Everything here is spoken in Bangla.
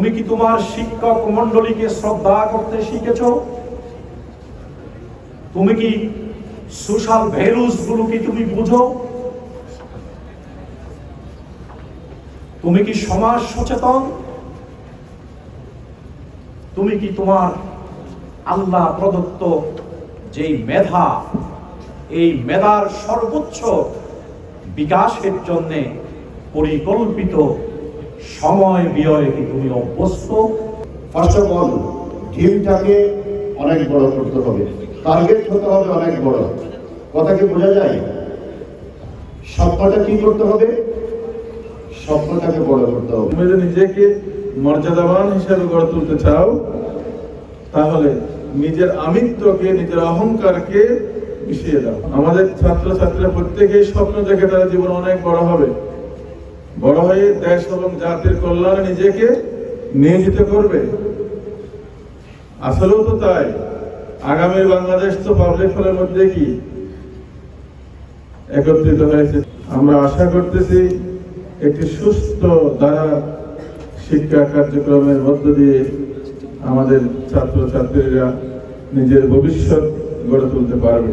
তুমি কি তোমার শিক্ষক মণ্ডলীকে শ্রদ্ধা করতে শিখেছ? তুমি কি সোশ্যাল ভ্যালুসগুলো কি তুমি বুঝো? তুমি কি সমাজ সচেতন? তুমি কি তোমার আল্লাহ প্রদত্ত যেই মেধা, এই মেধার সর্বোচ্চ বিকাশের জন্যে পরিকল্পিত সময় ব্যয়ে কি তুমি অভ্যস্ত? ফার্স্ট অফ অল টিমটাকে অনেক বড় করতে হবে। টার্গেট হতে হবে অনেক বড়। কথা কি বোঝা যায়? স্বপ্নটা কি করতে হবে? স্বপ্নটাকে বড় করতে হবে। তুমি যদি নিজেকে মর্যাদাবান হিসেবে গড়ে তুলতে চাও তাহলে নিজের আমিত্বকে নিজের অহংকারকে মিশিয়ে দাও। আমাদের ছাত্র ছাত্রীরা প্রত্যেকেই স্বপ্ন দেখে তারা জীবন অনেক বড় হবে। বড় হয়ে দেশ এবং জাতির কল্যাণে নিজেকে নিয়োজিত করবে। আসলেও তো তাই। আগামী বাংলাদেশ তো পাবলিক হলের মধ্যে কি? একত্রিত হয়েছে। আমরা আশা করতেছি একটি সুস্থ দ্বারা শিক্ষা কার্যক্রমের মধ্য দিয়ে আমাদের ছাত্র ছাত্রীরা নিজের ভবিষ্যৎ গড়ে তুলতে পারবে।